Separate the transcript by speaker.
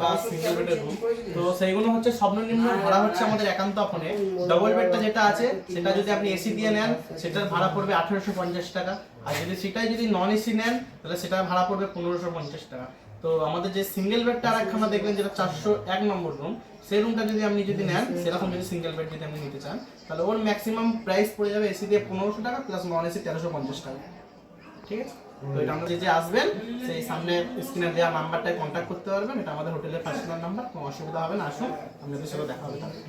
Speaker 1: বা সিঙ্গেল বেডের রুম তো সেইগুলো হচ্ছে সর্বনিম্ন ভাড়া হচ্ছে আমাদের একান্ত ফোনে। ডবল বেডটা যেটা আছে, সেটা যদি আপনি এসি দিয়ে নেন, সেটার ভাড়া পড়বে পঞ্চাশ টাকা। আর যদি সেটাই যদি নন এসি নেন, তাহলে সেটার ভাড়া পড়বে পনেরোশো পঞ্চাশ টাকা। তো আমাদের যে সিঙ্গেল বেডটা আর একখানা দেখবেন যেটা চারশো এক নম্বর রুম সেই রুমটা যদি আপনি যদি নেন, সেরকম যদি সিঙ্গেল বেড যদি আপনি নিতে চান, তাহলে ওর ম্যাক্সিমাম প্রাইস পড়ে যাবে এসি দিয়ে পনেরোশো টাকা প্লাস নন এসি তেরোশো পঞ্চাশ টাকা। ঠিক আছে? এটা আমাদের যে আসবেন, সেই সামনে স্ক্রিনে দেওয়া নাম্বারটায় কন্ট্যাক্ট করতে পারবেন। এটা আমাদের হোটেলের পার্সোনাল নাম্বার কোনো অসুবিধা হবে না। আসুন, আপনাদের সাথে দেখা হবে তাহলে।